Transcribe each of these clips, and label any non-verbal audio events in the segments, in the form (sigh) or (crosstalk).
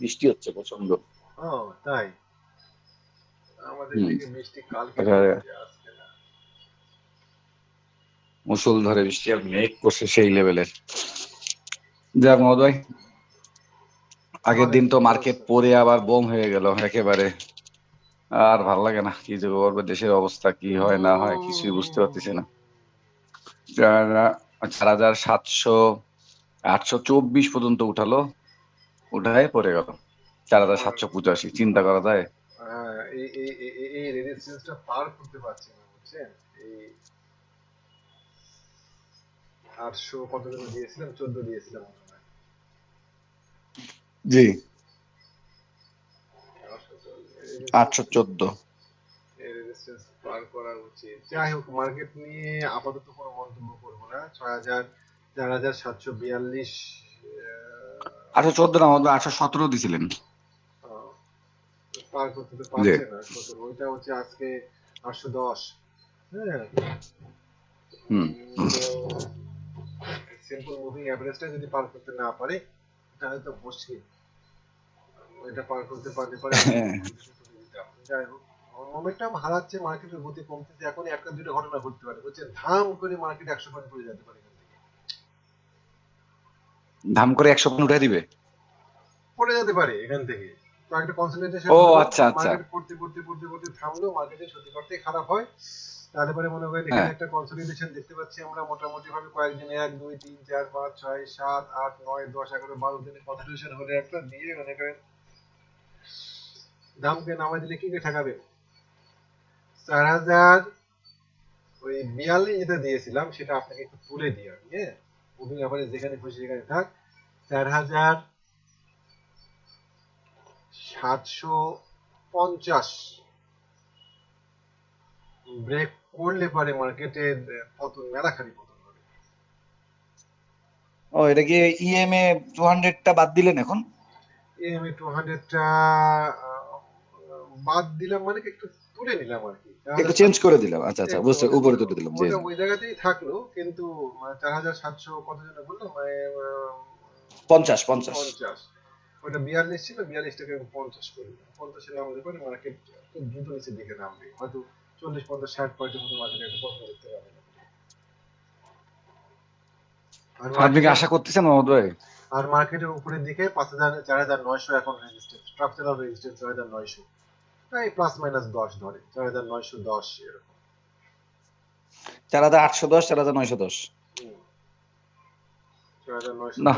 বৃষ্টি হচ্ছে প্রচণ্ড ও তাই? আমাদের হুম। বৃষ্টি কালকে। মুসুলধারে আর মেঘ করছে সেই লেভেলের। যাক মহোদ ভাই আগের দিন তো মার্কেট পড়ে আবার বোম হয়ে গেল একেবারে। আর ভালো লাগে না কি যে করবে দেশের অবস্থা কি হয় না হয় কিছুই বুঝতে পারতেছি না। চার হাজার সাতশো আটশো চব্বিশ পর্যন্ত উঠালো উঠায় পড়ে গেল। চার হাজার সাতশো পঁচাশি চিন্তা করা যায়। হ্যাঁ, এই এই এই- এই- এই রেজিস্ট্যান্সটা পার করতে পারছি না বুঝছেন? এই আটশো কত যেন দিয়েছিলাম? চোদ্দ দিয়েছিলাম জি। আটশো চোদ্দ। রেজিস্ট্যান্স পার করা উচিত। যাই হোক মার্কেট নিয়ে আপাতত কোনো মন্তব্য করব না। ছয় হাজার চার হাজার সাতশো বিয়াল্লিশ আটশো চোদ্দ না ভাই, সতেরো দিছিলেন। পার করতে তো পারছে না ওইটা হচ্ছে আজকে আটশো দশ। হ্যাঁ। সিম্পল মুভিং অ্যাভারেজটা যদি পার করতে না পারে তাহলে তো মুশকিল। ওইটা পার করতে পারলে পারে হ্যাঁ। যাই হোক মোমেন্টাম হারাচ্ছে মার্কেটের গতি কমতেছে এখন একটা দুটো ঘটনা ঘটতে পারে। বুঝছেন ধাম করে মার্কেট একশো পয়েন্ট পড়ে যেতে পারে। ধাম করে একশো পয়েন্ট উঠে দিবে? পড়ে যেতে পারে এখান থেকে। কনসেন্ট্রেশন ও, আচ্ছা, আচ্ছা। মার্কেট পড়তে পড়তে পড়তে পড়তে থামলো মার্কেটে সত্যি করতে খারাপ হয়। তাহলে পরে মনে করেন এখানে হ্যাঁ। একটা কনসলিডেশন দেখতে পাচ্ছি আমরা মোটামুটি ভাবে কয়েকদিনে এক দুই তিন চার পাঁচ ছয় সাত আট নয় দশ এগারো বারো দিনে কনসলিডেশন হলে একটা দিয়ে মনে করেন দামকে নামাই দিলে কি করে ঠেকাবে? চার হাজার ওই বিয়াল্লিশ যেটা দিয়েছিলাম সেটা আপনাকে একটু তুলে দিই আমি হ্যাঁ? মুভিং অ্যাভারেজ যেখানে খুশি সেখানে থাক। চার হাজার সাতশো পঞ্চাশ। ব্রেক করলে পারে মার্কেটের পতন মেলাখানি পতন হবে। ও এটা কি ইএমএ টু হান্ড্রেডটা বাদ দিলেন এখন? এএমএ টু হান্ড্রেডটা বাদ দিলাম মানে কি একটু তুলে নিলাম আর কি। একটু চেঞ্জ করে দিলাম। আচ্ছা আচ্ছা বুঝতে উপরে তুলে দিলাম জি ওই জায়গাতেই থাকল কিন্তু চার হাজার সাতশো কত যেন বলল? মানে আহ, পঞ্চাশ পঞ্চাশ। পঞ্চাশ। ওটা বিয়াল্লিশ ছিল বিয়াল্লিশটাকে আমি পঞ্চাশ করে দিলাম পঞ্চাশে নামাতে পারে মার্কেট খুব দ্রুত নিচের দিকে নামবে। হয়তো চল্লিশ পঞ্চাশ ষাট পয়েন্টের মতো মার্কেট একটা পতন দেখতে পাবে। না আর আপনি কি আশা করতেছেন ভাই? আর মার্কেটের উপরের দিকে পাঁচ হাজার চার হাজার নয়শো এখন রেজিস্ট্যান্স স্ট্রাকচারাল রেজিস্ট্যান্স চার হাজার নয়শো। এই প্লাস মাইনাস দশ ধরে। চার হাজার নয়শো দশ এরকম। চার হাজার আটশো দশ চার হাজার নয়শো দশ। না।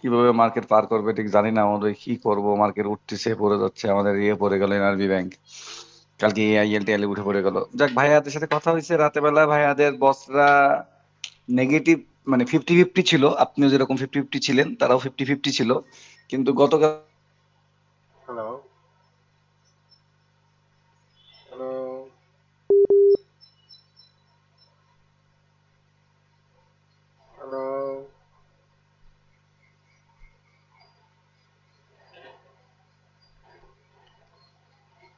কীভাবে মার্কেট পার করবে ঠিক জানি না আমাদের কি করব? মার্কেট উঠতেছে পড়ে যাচ্ছে আমাদের ইয়ে পড়ে গেল এনআরবি ব্যাংক কালকে আইএল টিএল উঠে পড়ে গেল। যাক ভাইয়াদের সাথে কথা হয়েছে রাতে বেলা ভাইয়াদের বসরা নেগেটিভ মানে ফিফটি ফিফটি ছিল। আপনিও যেরকম ফিফটি ফিফটি ছিলেন তারাও ফিফটি ফিফটি ছিল। কিন্তু গতকাল হ্যালো হ্যালো হ্যালো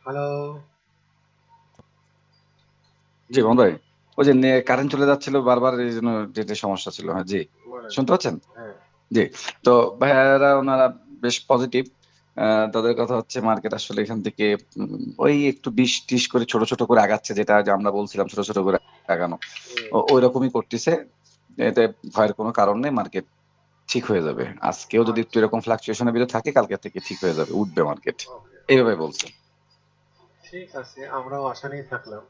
হ্যালো জি ওই যে কারেন্ট চলে যাচ্ছিল বারবার এই জন্য যেটা সমস্যা ছিল হ্যাঁ জি। শুনতে পাচ্ছেন? হ্যাঁ। তো ভাইয়ারা ওনারা বেশ পজিটিভ তাদের কথা হচ্ছে মার্কেট আসলে এখান থেকে ওই একটু বিশ করে ছোট ছোট করে আগাচ্ছে যেটা আমরা বলছিলাম ছোট ছোট করে আগানো। ওই রকমই করতেছে এতে ভয়ের কোনো কারণ নেই মার্কেট ঠিক হয়ে যাবে। আজকেও যদি একটু এরকম ফ্লাকচুয়েশনের ভিতরে থাকে কালকে থেকে ঠিক হয়ে যাবে উঠবে মার্কেট এইভাবে বলছে। ঠিক আছে আমরাও আশা নিয়ে থাকলাম।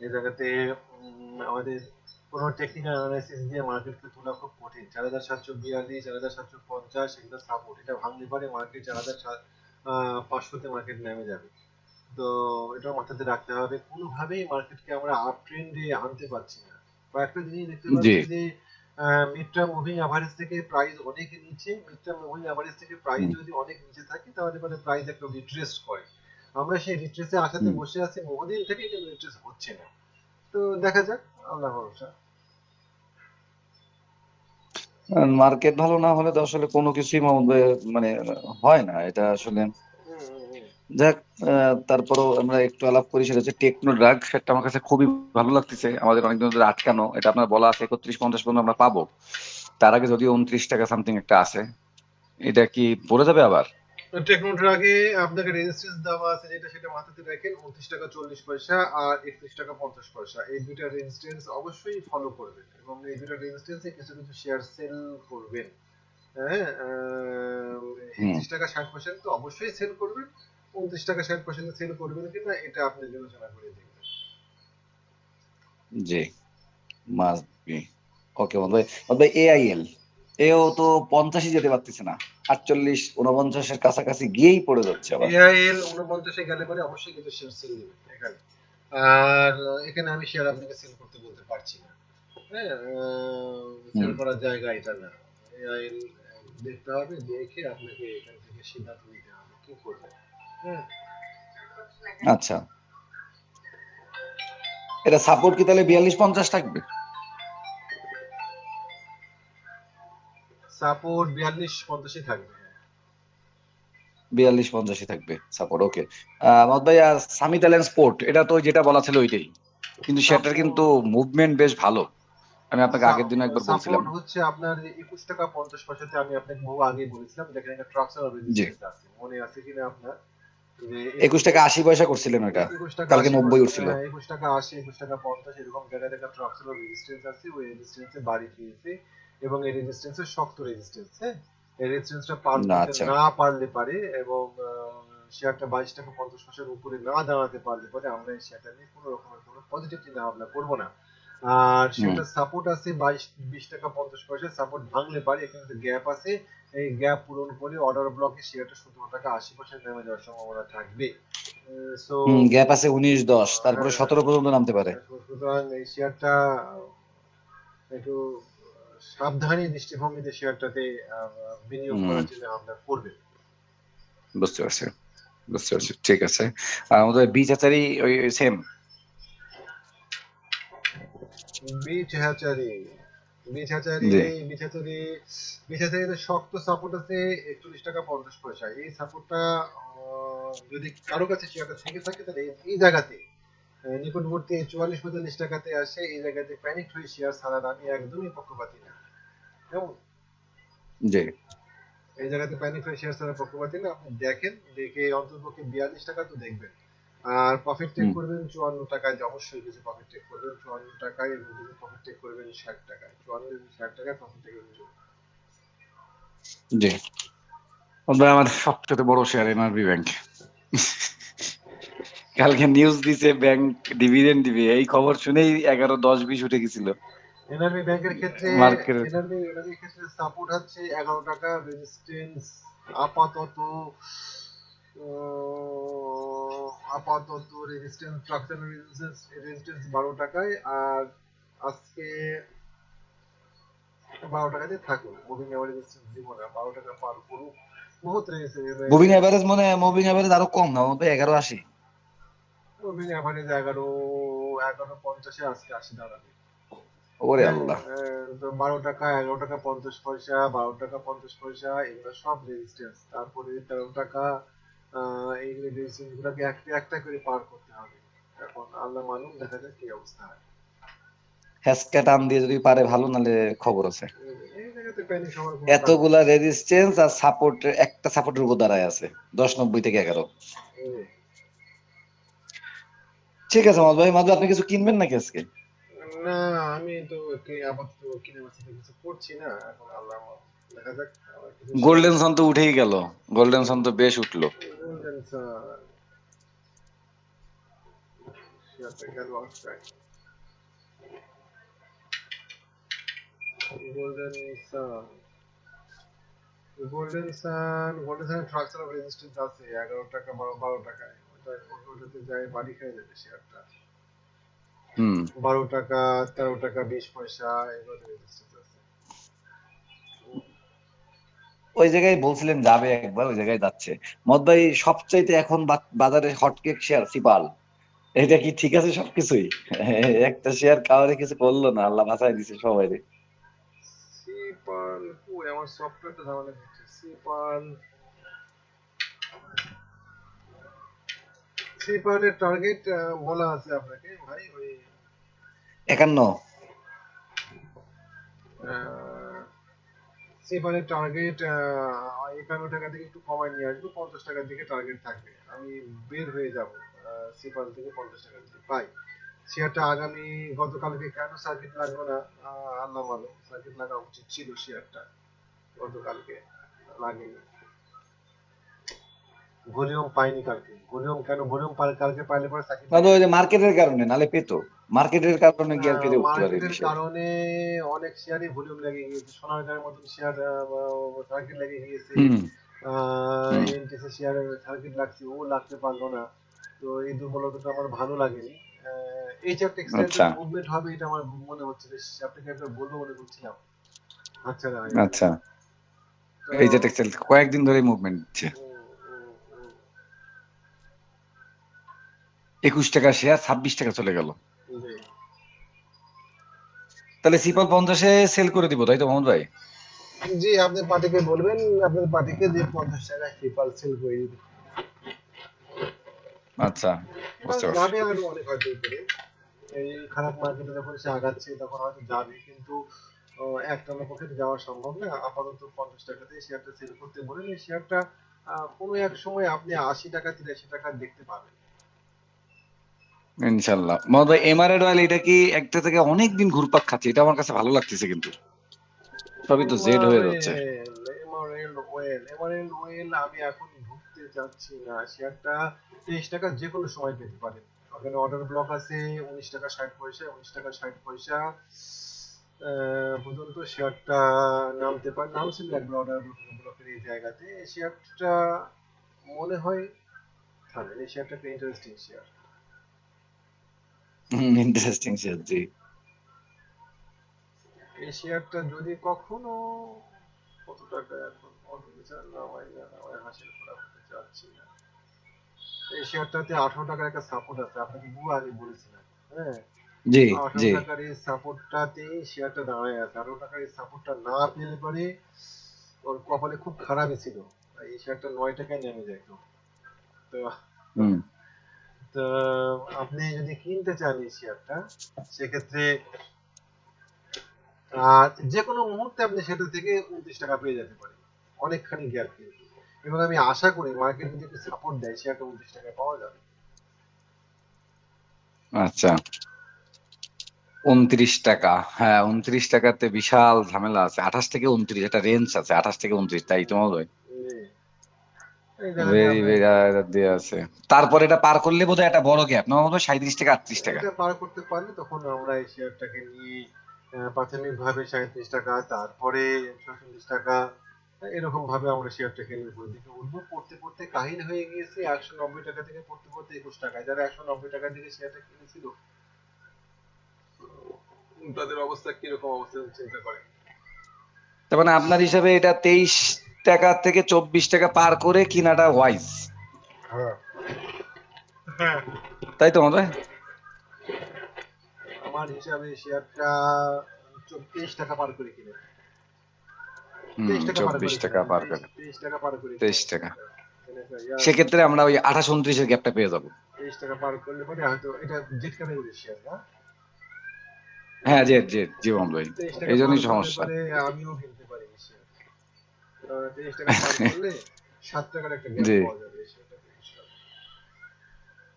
এই জায়গাতে আমাদের কোনো টেকনিক্যাল অ্যানালাইসিস দিয়ে মার্কেটকে তোলা খুব কঠিন। চার হাজার সাতশো বিয়াল্লিশ চার হাজার সাতশো পঞ্চাশ এগুলো সাপোর্ট এটা ভাঙলে পরে মার্কেট চার হাজার পাঁচশোতে মার্কেট নেমে যাবে। তো এটা মাথাতে রাখতে হবে। কোনোভাবেই মার্কেটকে আমরা আপ ট্রেন্ডে আনতে পারছি না। কয়েকটা জিনিস দেখতে পাচ্ছি যে মিড টার্ম মুভিং অ্যাভারেজ থেকে প্রাইস অনেক নিচে। মিড টার্ম মুভিং অ্যাভারেজ থেকে প্রাইস যদি অনেক নিচে থাকে তাহলে পরে প্রাইস একটা রিট্রেস করে। আমরা সেই রিট্রেসে আসাতে বসে আছি বহুদিন থেকে কিন্তু রিট্রেস হচ্ছে না। তো দেখা যাক আল্লাহ ভরসা। মার্কেট ভালো না হলে তো আসলে কোনো কিছুই মানে হয় না। এটা আসলে। যাক তারপরও আমরা একটু আলাপ করি সেটা হচ্ছে টেকনো ড্রাগ সেটা আমার কাছে খুবই ভালো লাগতেছে। আমাদের অনেকদিন ধরে আটকানো এটা আপনার বলা আছে একত্রিশ পঞ্চাশ পর্যন্ত আমরা পাবো। তার আগে যদিও উনত্রিশ টাকা সামথিং একটা আছে। এটা কি পড়ে যাবে আবার? টেকনোটার আগে আপনাকে রেজিস্ট্যান্স দেওয়া আছে, যেটা সেটা মাথাতে রাখেন, উনত্রিশ টাকা চল্লিশ পয়সা আর একত্রিশ টাকা পঞ্চাশ পয়সা। এই দুইটা রেজিস্ট্যান্স অবশ্যই ফলো করবেন এবং এই দুইটা রেজিস্ট্যান্সে কিছু কিছু শেয়ার সেল করবেন। হ্যাঁ একত্রিশ টাকা ষাট পার্সেন্ট তো অবশ্যই সেল করবেন, উনত্রিশ টাকা ষাট পার্সেন্ট সেল করবেন কিনা, এটা আপনি বিবেচনা করে দেখবেন জি মাস্ট বি ওকে বন্ধু ভাই এআইএল এও তো পঞ্চাশই যেতে পারতেছে না। আটচল্লিশ উনপঞ্চাশের কাছাকাছি গিয়েই পড়ে যাচ্ছে আবার। এআইএল উনপঞ্চাশে গেলে পরে অবশ্যই কিন্তু শেয়ার সেল নেবেন এখানে। আর এখানে আমি শেয়ার আপনাকে সেল করতে বলতে পারছি না। হ্যাঁ সেল করার জায়গা এটা না। এআইএল দেখতে হবে দেখে আপনাকে এখান থেকে সিদ্ধান্ত নিতে হবে কি করবেন হ্যাঁ। আচ্ছা। এটা সাপোর্ট কি তাহলে বিয়াল্লিশ পঞ্চাশ থাকবে? সাপোর্ট বিয়াল্লিশ পঞ্চাশে থাকবে। বিয়াল্লিশ পঞ্চাশই থাকবে সাপোর্ট ওকে। ভাই স্পোর্ট এটা তো যেটা বলা ছিল ওইটাই। কিন্তু সেটার কিন্তু মুভমেন্ট বেশ ভালো। আমি আপনাকে আগের দিন একবার বলছিলাম। হচ্ছে আপনার একুশ টাকা পঞ্চাশ পয়সাতে আমি আপনাকে বহু আগে বলেছিলাম যেখানে একটা আছে। মনে আছে কিনা আপনার? যে একুশ টাকা আশি পয়সা করছিলেন ওটা 21 কালকে 80 90 উঠছিল। হ্যাঁ, 21 টাকা 80 21 টাকা 50 এরকম জায়গায় রেজিস্ট্যান্স আছে ওই রেজিস্ট্যান্সে বাড়ি এবং এই রেজিস্ট্যান্সের শক্ত রেজিস্ট্যান্স হ্যাঁ? এই রেজিস্ট্যান্সটা পার করতে আচ্ছা। না পারলে পারে এবং শেয়ারটা 22 টাকা 50 পয়সার উপরে না দাঁড়াতে পারলে পরে আমরা এই শেয়ারটা নিয়ে কোনো রকমের কোনো পজিটিভ চিন্তা ভাবনা করব না। আর সেটা সাপোর্ট আছে 22 20 টাকা 50 পয়সা সাপোর্ট ভাঙলে পারে এখানে গ্যাপ আছে। এই গ্যাপ পূরণ করে অর্ডার ব্লকে শেয়ারটা 17 টাকা 80 পয়সা নেমে যাওয়ার সম্ভাবনা থাকবে। সো গ্যাপ আছে উনিশ দশ তারপরে সতেরো পর্যন্ত নামতে পারে। সুতরাং এই শেয়ারটা একটু সাবধানী দৃষ্টিভঙ্গিতে শেয়ারটাতে বিনিয়োগ করার জন্য আমরা করবেন বুঝতে পারছি। বুঝতে পারছি। ঠিক আছে। আমাদের বি চাচারি ওই সেম বীজ বীজ বীজ বীজ হ্যাচারিতে শক্ত সাপোর্ট আছে একচল্লিশ টাকা পঞ্চাশ পয়সা। এই সাপোর্টটা যদি কারও কাছে শেয়ারটা থেকে থাকে তাহলে এই- এই জায়গাতে নিকটবর্তী চুয়াল্লিশ পঁয়তাল্লিশ টাকাতে আসে এই জায়গাতে প্যানিক হয়ে শেয়ার ছাড়ার আমি একদমই পক্ষপাতি না। কেমন? জি। এই জায়গাতে প্যানিক শেয়ার ছাড়া না? আপনি দেখেন দেখে অন্ততপক্ষে বিয়াল্লিশ টাকা তো দেখবেন। আর প্রফিট টেক করবেন চুয়ান্ন টাকায় অবশ্যই কিছু প্রফিট টেক করবেন চুয়ান্ন টাকায় এবং কিছু প্রফিট টেক করবেন ষাট টাকায়। চুয়ান্ন এবং ষাট টাকায় প্রফিট টেক করবেন জি। আমার সবচেয়ে বড় শেয়ার এনআরবি ব্যাংক কালকে নিউজ দিছে ব্যাংক ডিভিডেন্ড দিবে। এই খবর শুনেই এগারো দশ বিশ উঠে গেছিল। এনআরবি ব্যাংকের ক্ষেত্রে এনআরবি এনআরবি ক্ষেত্রে সাপোর্ট হচ্ছে এগারো টাকা রেজিস্ট্যান্স আপাতত আপাতত রেজিস্ট্যান্স স্ট্রাকচার রেজিস্ট্যান্স রেজিস্ট্যান্স বারো টাকায় আর আজকে বারো টাকাতে থাকুক। মুভিং অ্যাভারেজ রেজিস্ট্যান্স দিব না বারো টাকা পার করুক। বহুত মুভিং এভারেজ মনে মুভিং এভারেজ আরও কম না মধ্যে এগারো আশি। মুভিং অ্যাভারেজ এগারো এগারো পঞ্চাশে আজকে আসি দাঁড়াবে। ওরে আল্লাহ। বারো টাকা এগারো টাকা পঞ্চাশ পয়সা বারো টাকা পঞ্চাশ পয়সা এগুলো সব রেজিস্ট্যান্স তারপরে তেরো টাকা এই রেজিস্ট্যান্স গুলোকে একটা একটা করে পার করতে হবে। এখন আল্লাহ মানুষ দেখা যাক কি অবস্থা হয়। হ্যাসকা টান দিয়ে যদি পারে ভালো নালে খবর আছে। এতগুলা রেজিস্ট্যান্স আর সাপোর্ট একটা সাপোর্টের উপর দাঁড়ায় আছে দশ নব্বই থেকে এগারো। ঠিক আছে মাদ ভাই মাদ আপনি কিছু কিনবেন নাকি আজকে? না আমি তো আপাতত কিনে বাচ্চা কিছু করছি না এখন আল্লাহ দেখা যাক গোল্ডেন সন তো উঠেই গেল। গোল্ডেন সন তো বেশ উঠল। Golden sun golden sun golden sun golden sun structure of resistance আছে এগারো টাকা বারো বারো টাকায়। ওটা ওটাতে যায় বাড়ি খেয়ে যাবে শেয়ারটা বারো টাকা তেরো টাকা বিশ পয়সা ওই জায়গায় বলছিলেন যাবে একবার ওই জায়গায় যাচ্ছে। মদ ভাই সবচাইতে এখন বাজারে হটকেক শেয়ার সিপাল। এটা কি ঠিক আছে সবকিছুই? (laughs) একটা শেয়ার কাউরে কিছু করল না আল্লাহ বাঁচাই দিছে সবাই সিপাল ওই আমার সফটওয়্যারটা ঝামেলা হচ্ছে সিপাল। সিপালের টার্গেট বলা আছে আপনাকে ভাই ওই একান্ন। আহ, সেপারের টার্গেট একান্ন টাকা থেকে একটু কমায় নিয়ে আসব পঞ্চাশ টাকার দিকে টার্গেট থাকবে। আমি বের হয়ে যাব সেপাল থেকে পঞ্চাশ টাকার দিকে। পাই শেয়ারটা আগামী গতকালকে কেন সার্কিট লাগল না? আল্লাহ ভালো সার্কিট লাগা উচিত ছিল শেয়ারটা গতকালকে লাগেনি। ভলিউম পাইনি কালকে ভলিউম কেন? ভলিউম কালকে পাইলে পরে দাদা ওই যে মার্কেটের কারণে নালে পেতো। মার্কেটের কারণে গিয়ে আর পেতে উঠতে পারে মার্কেটের কারণে অনেক শেয়ারই ভলিউম লেগে গিয়েছে। সোনারগাঁয়ের মতন শেয়ার সার্কিট লেগে গিয়েছে। এনটিসি শেয়ারের সার্কিট লাগছে ও লাগতে পারল না। তো এই দুর্বলতাটা আমার ভালো লাগেনি। টেক্সটাইল আচ্ছা। মুভমেন্ট হবে এটা আমার মনে হচ্ছে আপনাকে বলব মনে করছিলাম আচ্ছা আচ্ছা। এই যে টেক্সটাইল কয়েকদিন ধরে মুভমেন্ট দিচ্ছে। একুশ টাকা শেয়ার ছাব্বিশ টাকা চলে গেল। তাহলে সিপাল পঞ্চাশে সেল করে দিব তাই তো মোহাম্মদ ভাই? জি আপনি পার্টিকে বলবেন আপনার পার্টিকে যে পঞ্চাশ টাকায় ট্রিপাল সেল করে দিতে আচ্ছা বুঝতে পারছি। যাবে আরও অনেক হয়তো উপরে। এই খারাপ মার্কেটে যখন সে আগাচ্ছে তখন হয়তো যাবে কিন্তু একটানা পক্ষে যাওয়া সম্ভব না। আপাতত পঞ্চাশ টাকাতে শেয়ারটা সেল করতে বলেন। এই শেয়ারটা কোনো এক সময় আপনি আশি টাকা তিরাশি টাকা দেখতে পাবেন। ইনশাল্লাহ। এটা কি একটা থেকে অনেক দিন ঘুরপাক খাচ্ছে? এটা আমার কাছে ভালো লাগতেছে কিন্তু। সবই তো জেড হয়ে যাচ্ছে। এমআরএল এমআরএল আমি এখন চাচ্ছি না। টাকা যে কোনো সময় পেতে ওখানে অর্ডার ব্লক আছে উনিশ টাকা ষাট পয়সা উনিশ টাকা ষাট পয়সা। আহ, পর্যন্ত শেয়ারটা নামতে পারে নামছিল অর্ডার ব্লকের এই জায়গাতে। শেয়ারটা মনে হয় থামেন এই শেয়ারটা একটা ইন্টারেস্টিং শেয়ার ইন্টারেস্টিং শেয়ার জি এই শেয়ারটা যদি কখনো কত টাকা এখন অল্প বিচার নামাই না নামাই হাসিল করা করতে চাচ্ছি না। এই শেয়ারটাতে আঠারো টাকার একটা সাপোর্ট আছে আপনাকে বহু আগে বলেছিলাম হ্যাঁ? জি জি। টাকার এই সাপোর্টটাতে শেয়ারটা দাঁড়ায় আছে আঠারো টাকার এই সাপোর্টটা না পেলে পরে ওর কপালে খুব খারাপই ছিল। এই শেয়ারটা নয় টাকায় নেমে যেত তো তো আপনি যদি কিনতে চান এই শেয়ারটা সেক্ষেত্রে আর যে কোনো মুহূর্তে আপনি সেটা থেকে উনত্রিশ টাকা পেয়ে যেতে পারেন। অনেকখানি গ্যাপ কিন্তু। এবং আমি আশা করি মার্কেট যদি একটু সাপোর্ট দেয় শেয়ারটা উনত্রিশ টাকায় পাওয়া যাবে। আচ্ছা। উনত্রিশ টাকা। হ্যাঁ উনত্রিশ টাকাতে বিশাল ঝামেলা আছে। আঠাশ থেকে উনত্রিশ, একটা রেঞ্জ আছে, আঠাশ থেকে উনত্রিশ, তাই তো মোহাম্মদ ভাই এই জায়গাতে ভেরি ভেরি দিয়ে আছে। তারপর এটা পার করলে বোধহয় একটা বড় গ্যাপ না ভাই সাঁত্রিশ টাকা আটত্রিশ টাকা। এটা পার করতে পারলে তখন আমরা এই শেয়ারটাকে নিয়ে প্রাথমিক ভাবে সাঁত্রিশ টাকা তারপরে ছচল্লিশ টাকা এরকম ভাবে আমরা শেয়ারটাকে নিয়ে উপরের দিকে উঠবো পড়তে পড়তে কাহিনী হয়ে গিয়েছে একশো নব্বই টাকা থেকে পড়তে পড়তে একুশ টাকায়। যারা একশো নব্বই টাকা থেকে শেয়ারটা কিনেছিল তাদের অবস্থা কীরকম অবস্থা চিন্তা করে তার মানে আপনার হিসাবে এটা তেইশ টাকা থেকে চব্বিশ টাকা পার করে কিনাটা ওয়াইজ হ্যাঁ। হ্যাঁ। তাই তো ভাই আমার হিসাবে শেয়ারটা চব্বিশ টাকা পার করে কিনে। চব্বিশ টাকা পার করে। তেইশ টাকা সেক্ষেত্রে আমরা ওই আঠাশ উনত্রিশের গ্যাপটা পেয়ে যাব। তেইশ টাকা পার করলে পরে হয়তো এটা জেট ক্যাটাগরির শেয়ার না? হ্যাঁ জি জি জি মোহাম্মদ ভাই তেইশ টাকা এই জন্যই সমস্যা। আমিও কিনতে পারি এই শেয়ার কারণ তেইশ টাকা করলে সাত টাকার একটা গ্যাপ পাওয়া যাবে এই শেয়ারটাতে ইনশাআল্লাহ।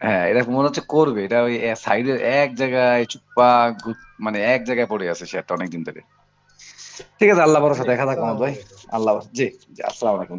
হ্যাঁ এটা মনে হচ্ছে করবে। এটা ওই সাইডে এক জায়গায় চুপ্পা মানে এক জায়গায় পড়ে আছে সেটা অনেকদিন ধরে। ঠিক আছে আল্লাহ ভরসা দেখা থাক ভাই। আল্লাহ জি জি আসসালামু আলাইকুম